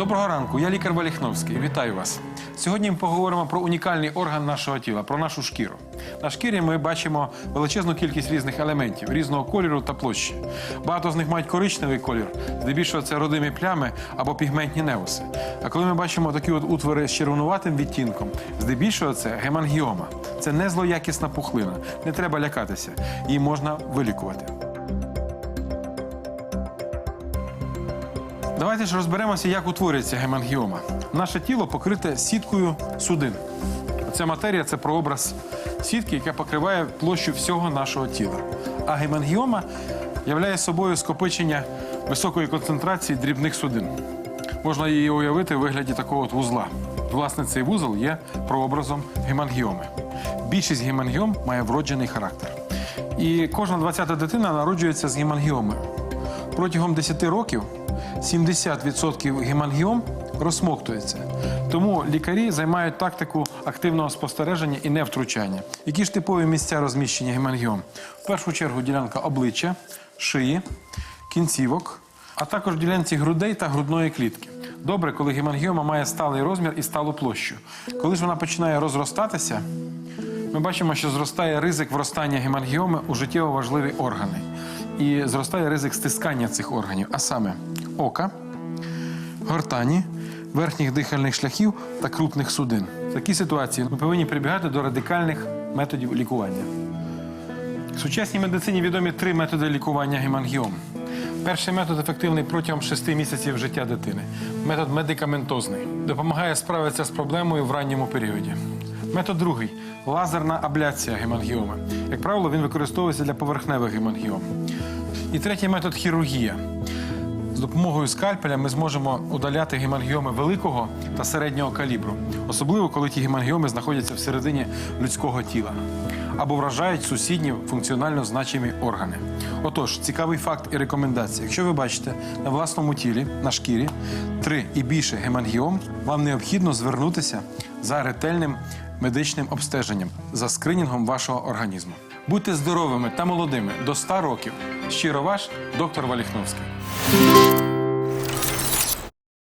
Доброго ранку, я лікар Валіхновський. Вітаю вас. Сьогодні ми поговоримо про унікальний орган нашого тіла, про нашу шкіру. На шкірі ми бачимо величезну кількість різних елементів, різного кольору та площі. Багато з них мають коричневий колір, здебільшого це родимі плями або пігментні неуси. А коли ми бачимо такі от утвори з червонуватим відтінком, здебільшого це гемангіома. Це не злоякісна пухлина. Не треба лякатися. Її можна вилікувати. Давайте ж розберемося, як утворюється гемангіома. Наше тіло покрите сіткою судин. Ця матерія це прообраз сітки, яка покриває площу всього нашого тіла. А гемангіома являє собою скопичення високої концентрації дрібних судин. Можна її уявити у вигляді такого от вузла. Власне, цей вузол є прообразом гемангіоми. Більшість гемангіом має вроджений характер. І кожна 20-та дитина народжується з гемангіомою. Протягом 10 років 70% гемангіом розсмоктується. Тому лікарі займають тактику активного спостереження і невтручання. Які ж типові місця розміщення гемангіом? В першу чергу ділянка обличчя, шиї, кінцівок, а також ділянці грудей та грудної клітки. Добре, коли гемангіома має сталий розмір і сталу площу. Коли ж вона починає розростатися, ми бачимо, що зростає ризик вростання гемангіоми у життєво важливі органи. І зростає ризик стискання цих органів, а саме ока, гортані, верхніх дихальних шляхів та крупних судин. В такій ситуації ми повинні прибігати до радикальних методів лікування. В сучасній медицині відомі три методи лікування гемангіом. Перший метод ефективний протягом 6 місяців життя дитини. Метод медикаментозний. Допомагає справитися з проблемою в ранньому періоді. Метод другий лазерна абляція гемангіоми. Як правило, він використовується для поверхневих гемангіом. І третій метод хірургія. З допомогою скальпеля ми зможемо удаляти гемангіоми великого та середнього калібру, особливо коли ті гемангіоми знаходяться всередині людського тіла або вражають сусідні функціонально значимі органи. Отож, цікавий факт і рекомендація. Якщо ви бачите на власному тілі, на шкірі три і більше гемангіом, вам необхідно звернутися за ретельним медичним обстеженням, за скринінгом вашого організму. Будьте здоровими та молодими до 100 років. Щиро ваш доктор Валіхновський.